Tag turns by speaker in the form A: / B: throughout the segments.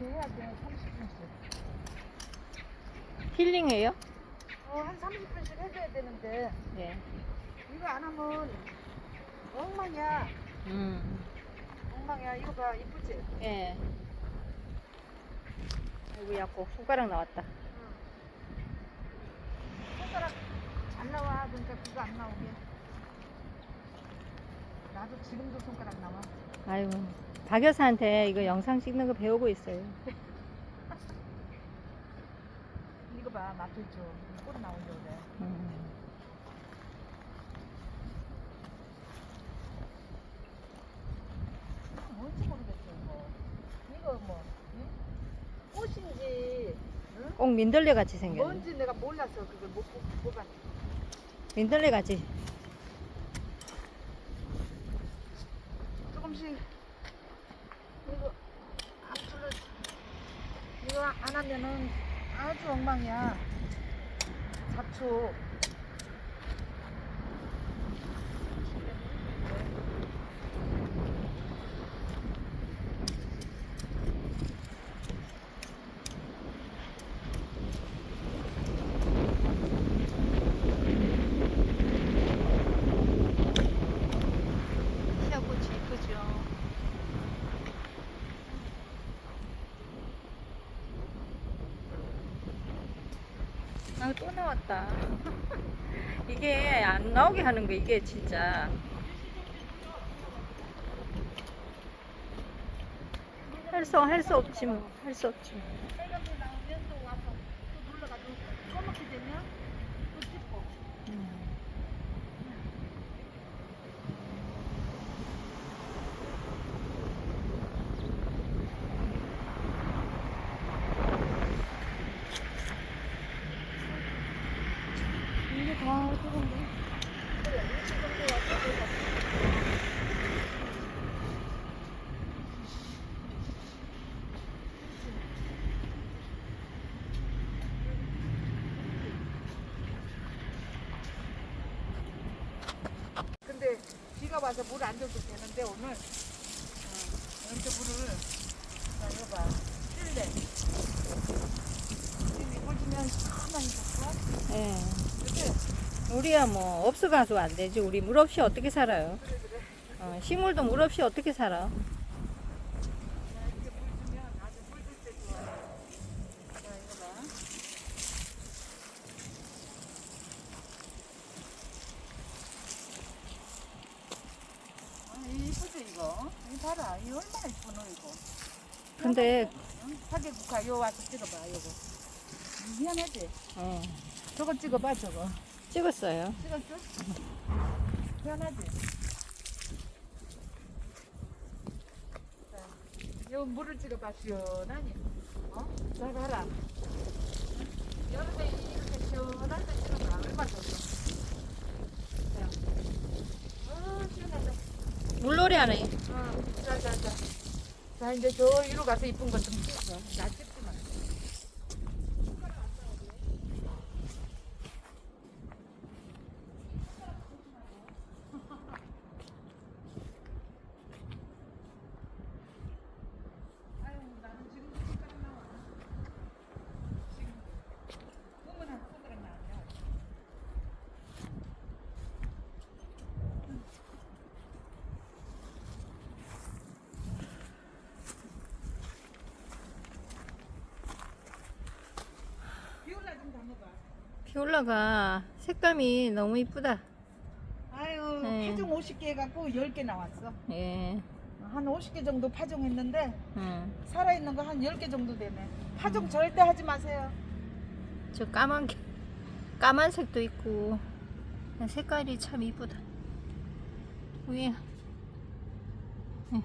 A: 해야 돼. 30분씩.
B: 힐링해요?
A: 어, 한 30분씩 해줘야 되는데
B: 네.
A: 이거 안 하면 엉망이야.
B: 음.
A: 엉망이야. 이거 봐, 이쁘지?
B: 예. 아이고, 야꼭 손가락 나왔다.
A: 손가락 잘 나와. 그러니까 그거 안 나오게. 나도 지금도 손가락 나와.
B: 아이고. 박 여사한테 이거 영상 찍는 거 배우고 있어요.
A: 이거 봐, 나도 있죠. 꼴 나오게 그래.
B: 음.
A: 뭔지 모르겠어, 이거. 이거 뭐, 응? 꽃인지, 응?
B: 꼭 민들레 같이 생겼네.
A: 뭔지 내가 몰라서 그걸 못, 봤네.
B: 민들레 같이.
A: 4초.
B: 아, 또 나왔다. 이게 안 나오게 하는 거, 이게 진짜. 할 수, 할 수 없지 뭐. 할 수 없지 뭐.
A: 빨간불 나오면 또 와서 또 눌러가지고 꺼먹게 되면 또 씹고.
B: 음.
A: 이게 다 그건데. 그래, 이 정도 와서 내가 근데 비 가 와서 물 안 줘도 되는데 오늘 어, 이렇게 물을 자 이거 봐 실내 주면 가만히 있었어
B: 예.
A: 그치?
B: 우리야 뭐 없어가서 안 되지. 우리 물 없이 어떻게 살아요? 어, 식물도 물 없이 어떻게 살아?
A: 자 이렇게 물 주면 아주 물줄 때 좋아요 자 이거 봐 아, 이거? 이거 봐라 이거 얼마나 이쁘노 이거
B: 근데
A: 응? 사계 국화 요 와서 찍어봐 요거 미안하지?
B: 어,
A: 저거 찍어봐 저거
B: 찍었어요.
A: 찍었어? 미안하지? 자, 요 물을 찍어봐 시원하니 어? 자 봐라 응? 여름에 이렇게 시원할 때 찍어봐 얼마 좋어 자. 어 시원하다
B: 물놀이 하네.
A: 어, 자, 자, 자. 자, 이제 저 위로 가서 이쁜 것좀 찍어지 마. 아유, 나는 지금도 손가락 나와. 지금. 어머나, 손가락 나왔냐. 비올라 좀 담아봐.
B: 피올라가 색감이 너무 이쁘다.
A: 아유,
B: 네.
A: 파종 50개 해갖고 10개 나왔어.
B: 예.
A: 한 50개 정도 파종했는데
B: 응.
A: 살아있는 거 한 10개 정도 되네. 파종 절대 하지 마세요.
B: 저 까만 게, 까만색도 있고 색깔이 참 이쁘다. 위에 예.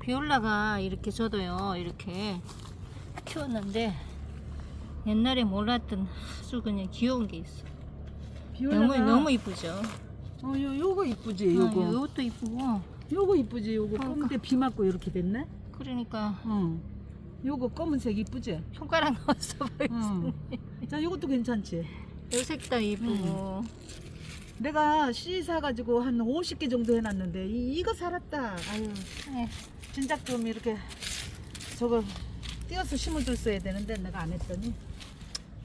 B: 비올라가 이렇게 저도요 이렇게 키웠는데 옛날에 몰랐던 아주 그냥 귀여운 게 있어. 너무 너무 이쁘죠.
A: 어, 요, 요거 이쁘지,
B: 어,
A: 요거.
B: 이것도 이쁘고
A: 요거 이쁘지, 요거.
B: 어,
A: 검은데 비 맞고 이렇게 됐네?
B: 그러니까
A: 응. 요거 검은색 이쁘지?
B: 손가락 넣었어
A: 응. 자, 요것도 괜찮지?
B: 이 색도 이쁘고
A: 내가 씨 사가지고 한 50개 정도 해놨는데, 이, 이거 살았다. 아유,
B: 예.
A: 진작 좀 이렇게, 저거, 띄어서 심어줬어야 되는데 내가 안 했더니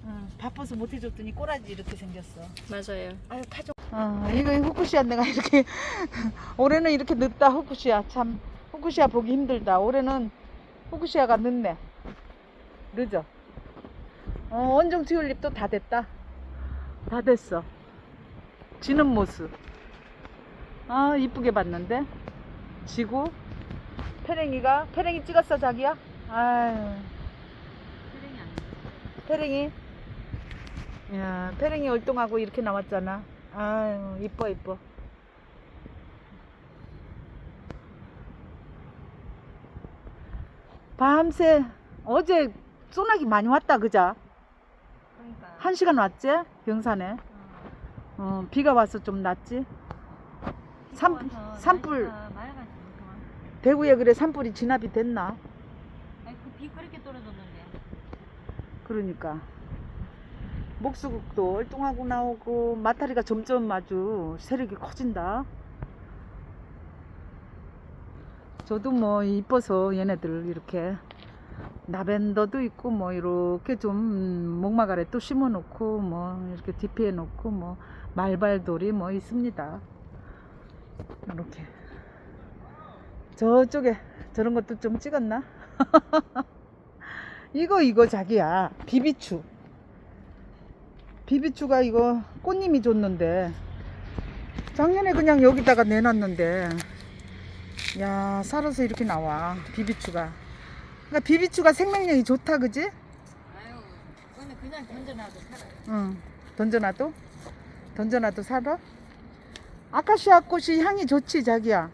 A: 어, 바빠서 못 해줬더니 꼬라지 이렇게 생겼어.
B: 맞아요.
A: 아유 파종. 어 이거 후쿠시아 내가 이렇게 올해는 이렇게 늦다 후쿠시아 참 후쿠시아 보기 힘들다. 올해는 후쿠시아가 늦네. 늦어. 어 원종 튤립도 다 됐다. 다 됐어. 지는 모습. 아 이쁘게 봤는데 지고 페랭이가 페랭이 찍었어 자기야? 아유 페랭이 야 페랭이 얼뚱하고 이렇게 나왔잖아. 아유 이뻐 이뻐. 밤새 어제 소나기 많이 왔다 그자?
B: 그러니까.
A: 한 시간 왔지 병산에? 어, 비가 와서 좀 났지? 산- 산불. 대구에 그래 산불이 진압이 됐나?
B: 그비 그렇게 떨어졌는데.
A: 그러니까 목수국도 얼뚱하고 나오고 마타리가 점점 아주 세력이 커진다. 저도 뭐 이뻐서 얘네들 이렇게 라벤더도 있고 뭐 이렇게 좀 목막 아래 또 심어 놓고 뭐 이렇게 디피해 놓고 뭐 말발돌이 뭐 있습니다. 이렇게 저쪽에 저런 것도 좀 찍었나? 이거 이거 자기야 비비추 비비추가 이거 꽃님이 줬는데 작년에 그냥 여기다가 내놨는데 야 살아서 이렇게 나와 비비추가 그러니까 비비추가 생명력이 좋다 그지?
B: 아유, 그거는 그냥 던져놔도 살아요.
A: 응 던져놔도 던져놔도 살아? 아카시아 꽃이 향이 좋지 자기야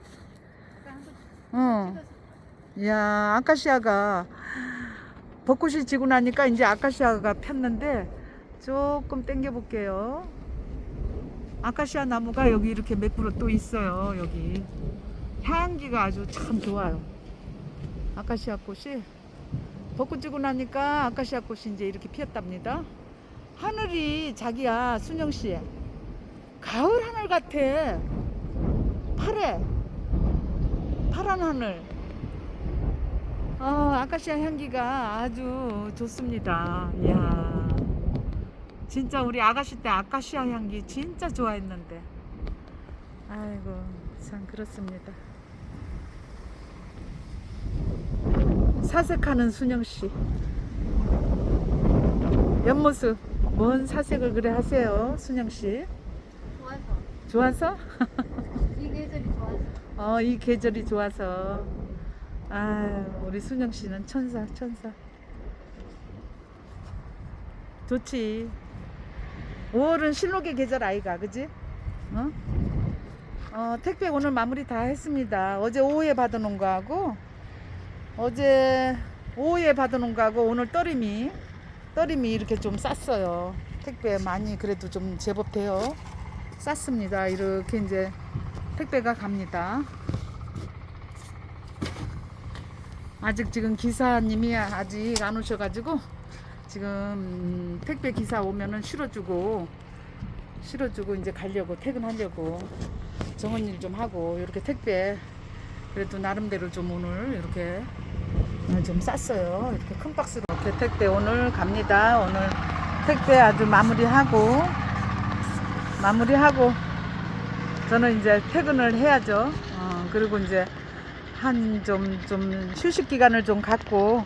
A: 응. 야 아카시아가 벚꽃이 지고 나니까 이제 아카시아가 폈는데 조금 당겨 볼게요. 아카시아 나무가 여기 이렇게 몇 그루 또 있어요. 여기 향기가 아주 참 좋아요. 아카시아 꽃이 벚꽃 지고 나니까 아카시아 꽃이 이제 이렇게 피었답니다. 하늘이 자기야 순영 씨 가을 하늘 같아. 파래. 파란 하늘. 어, 아카시아 향기가 아주 좋습니다. 이야. 진짜 우리 아가씨 때 아카시아 향기 진짜 좋아했는데. 아이고, 참 그렇습니다. 사색하는 순영 씨. 옆모습 뭔 사색을 그래 하세요, 순영 씨?
B: 좋아서.
A: 좋아서?
B: 이 계절이 좋아서.
A: 어, 이 계절이 좋아서. 아, 우리 순영 씨는 천사, 천사. 좋지. 5월은 실록의 계절 아이가, 그지? 어? 어, 택배 오늘 마무리 다 했습니다. 어제 오후에 받아놓은 거하고, 어제 오후에 받아놓은 거하고, 오늘 떨임이, 떨임이 이렇게 좀 쌌어요. 택배 많이 그래도 좀 제법 돼요. 쌌습니다. 이렇게 이제 택배가 갑니다. 아직 지금 기사님이 아직 안 오셔가지고 지금 음, 택배 기사 오면은 실어주고 실어주고 이제 가려고 퇴근하려고 정원 일 좀 하고 이렇게 택배 그래도 나름대로 좀 오늘 이렇게 어, 좀 쌌어요. 이렇게 큰 박스로 이렇게 택배 오늘 갑니다. 오늘 택배 아주 마무리하고 마무리하고 저는 이제 퇴근을 해야죠. 어, 그리고 이제 한 좀좀 휴식 기간을 좀 갖고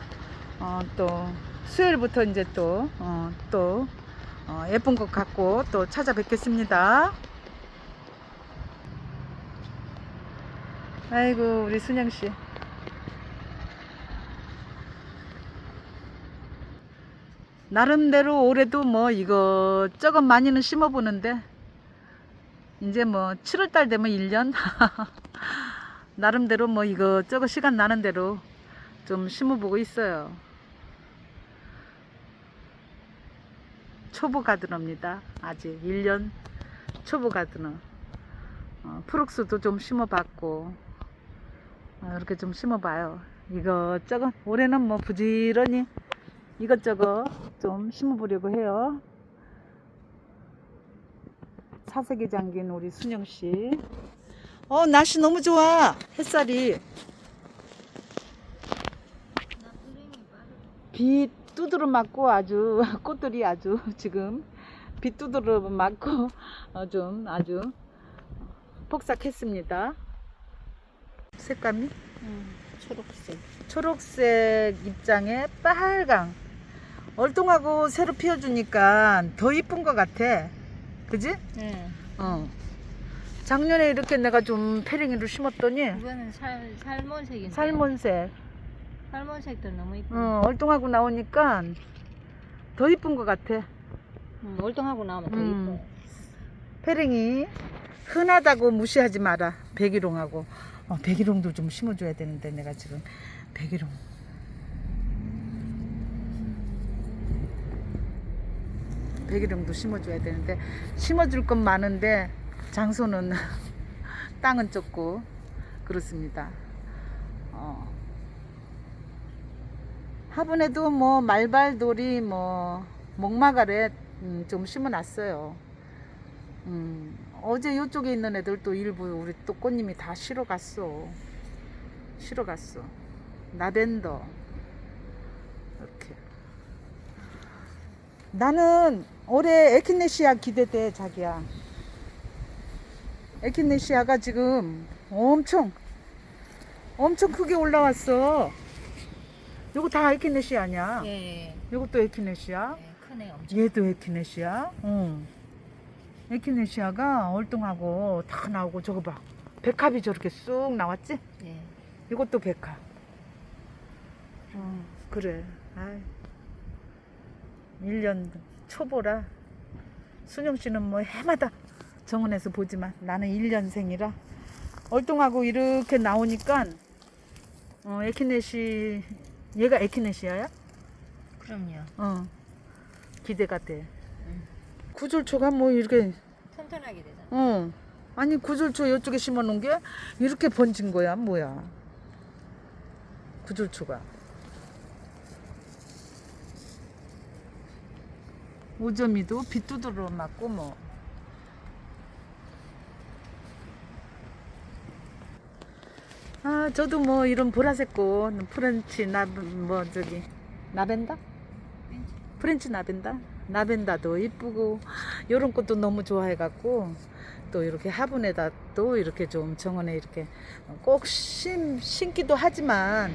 A: 어, 또 수요일부터 이제 또 어, 또 어, 예쁜 것 갖고 또 찾아뵙겠습니다. 아이고 우리 순영 씨. 나름대로 올해도 뭐 이것저것 많이는 심어보는데 이제 뭐 7월달 되면 1년 나름대로 뭐 이것저것 시간 나는 대로 좀 심어보고 있어요. 초보 가드너입니다. 아직 1년 초보 가드너. 어, 프룩스도 좀 심어봤고 어, 이렇게 좀 심어봐요. 이것저것 올해는 뭐 부지런히 이것저것 좀 심어보려고 해요. 사색이 잠긴 우리 순영 씨. 어 날씨 너무 좋아 햇살이.
B: 나 뚜랭이 빠져.
A: 비 두드러 맞고 아주 꽃들이 아주 지금 비 두드러 맞고 어, 좀 아주 폭삭했습니다. 색감이
B: 음, 초록색.
A: 초록색 입장에 빨강. 얼뚱하고 새로 피워주니까 더 이쁜 것 같아. 그지?
B: 네.
A: 어. 작년에 이렇게 내가 좀 페랭이를 심었더니
B: 이거는 살 살몬색인데.
A: 살몬색.
B: 살몬색도 너무 이쁘.
A: 어, 얼뚱하고 나오니까 더 이쁜 것 같아.
B: 음, 월동하고 나오면 더
A: 음.
B: 이뻐요.
A: 페랭이 흔하다고 무시하지 마라. 백일홍하고. 어, 백일홍도 좀 심어줘야 되는데 내가 지금 백일홍. 백일홍도 심어줘야 되는데 심어줄 건 많은데 장소는 땅은 좁고 그렇습니다. 어. 화분에도 뭐 말발돌이 뭐 목마가래 음, 좀 심어놨어요. 음, 어제 이쪽에 있는 애들 또 일부 우리 또 꽃님이 다 실어 갔어. 실어 갔어. 라벤더. 이렇게. 나는 올해 에키네시아 기대돼, 자기야. 에키네시아가 지금 엄청, 엄청 크게 올라왔어. 요거 다 에키네시아냐?
B: 예, 예.
A: 요것도 에키네시아?
B: 예, 크네 엄청.
A: 얘도 에키네시아. 응. 에키네시아가 얼뚱하고 다 나오고 저거 봐. 백합이 저렇게 쑥 나왔지?
B: 예.
A: 이것도 백합. 어, 그래. 아이. 1년 초보라. 순영 씨는 뭐 해마다 정원에서 보지만 나는 1년생이라 얼뚱하고 이렇게 나오니까 어, 에키네시 얘가 에키네시아야?
B: 그럼요.
A: 어. 기대가 돼.
B: 응.
A: 구절초가 뭐 이렇게
B: 튼튼하게 되잖아.
A: 어. 아니 구절초 이쪽에 심어 놓은 게 이렇게 번진 거야 뭐야 구절초가 오점이도 빗두드러 맞고 뭐 아, 저도 뭐 이런 보라색 꽃, 프렌치 나, 뭐 저기 나벤다? 프렌치 나벤다? 나벤다도 이쁘고 이런 꽃도 너무 좋아해 갖고 또 이렇게 화분에다 또 이렇게 좀 정원에 이렇게 꼭 심, 심기도 하지만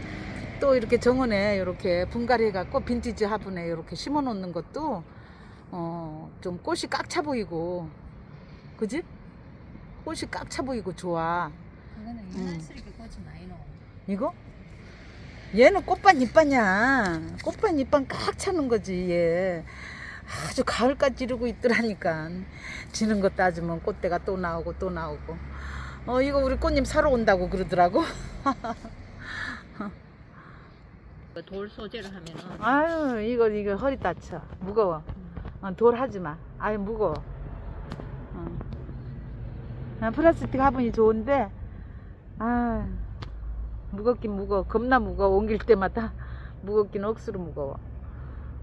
A: 또 이렇게 정원에 이렇게 분갈이 해갖고 빈티지 화분에 이렇게 심어 놓는 것도 어, 좀 꽃이 꽉 차 보이고 그지? 꽃이 꽉 차 보이고 좋아
B: 이거는
A: 음. 이거? 얘는 꽃반 이빠냐 꽃반 이빵 꽉 차는 거지 얘. 아주 가을까지 이러고 있더라니까. 지는 거 따지면 꽃대가 또 나오고 또 나오고. 어 이거 우리 꽃님 사러 온다고 그러더라고.
B: 그돌 소재를 하면은
A: 아유 이거 이거 허리 다쳐. 무거워. 어, 돌 하지 마. 아유 무거워. 어. 아, 플라스틱 화분이 좋은데 아 무겁긴 무거워. 겁나 무거워. 옮길 때마다. 무겁긴 억수로 무거워.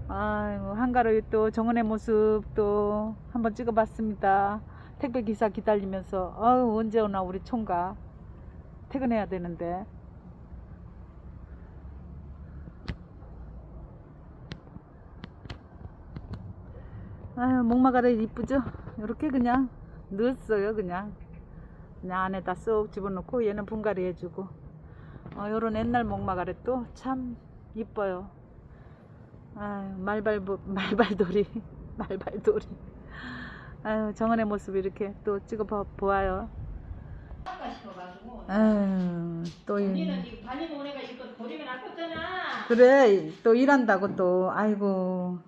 A: 아이고 한가로이 또 정원의 모습 또 한번 찍어봤습니다. 택배 기사 기다리면서. 아유 언제 오나 우리 총각. 퇴근해야 되는데. 아유 목마가래 이쁘죠? 이렇게 그냥 넣었어요 그냥. 그냥 안에다 쏙 집어넣고 얘는 분갈이 해주고 어, 요런 옛날 목마가래 또? 참 이뻐요. 아유 말발 말발돌이 말발돌이. 아유 정원의 모습 이렇게 또 찍어 봐- 보아요. 아유 또
B: 아깝잖아.
A: 그래 또 일한다고 또. 아이고